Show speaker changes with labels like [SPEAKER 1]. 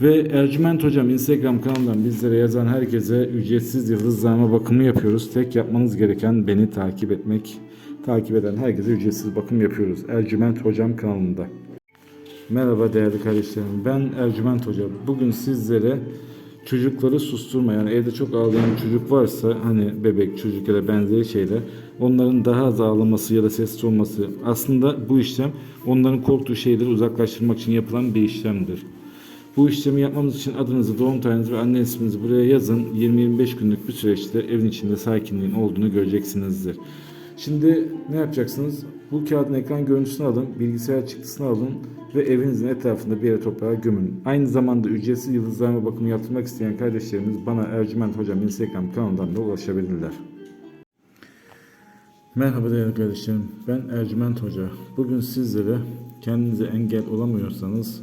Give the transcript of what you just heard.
[SPEAKER 1] Ve Ercüment Hocam Instagram kanalından bizlere yazan herkese ücretsiz yıldızlama bakımı yapıyoruz. Tek yapmanız gereken beni takip etmek. Takip eden herkese ücretsiz bakım yapıyoruz. Ercüment Hocam kanalında. Merhaba değerli kardeşlerim. Ben Ercüment Hoca. Bugün sizlere çocukları susturma yani evde çok ağlayan çocuk varsa hani bebek çocuk ya da benzeri şeyler onların daha az ağlaması ya da sessiz olması aslında bu işlem onların korktuğu şeyleri uzaklaştırmak için yapılan bir işlemdir. Bu işlemi yapmamız için adınızı, doğum tarihinizi ve anne isminizi buraya yazın. 20-25 günlük bir süreçte evin içinde sakinliğin olduğunu göreceksinizdir. Şimdi ne yapacaksınız? Bu kağıdın ekran görüntüsünü alın, bilgisayar çıktısını alın ve evinizin etrafında bir yere toprağa gömün. Aynı zamanda ücretsiz yıldızlama bakımı yaptırmak isteyen kardeşlerimiz bana Ercüment Hocam Instagram kanalından da ulaşabilirler. Merhaba değerli kardeşlerim. Ben Ercüment Hoca. Bugün sizlere kendinize engel olamıyorsanız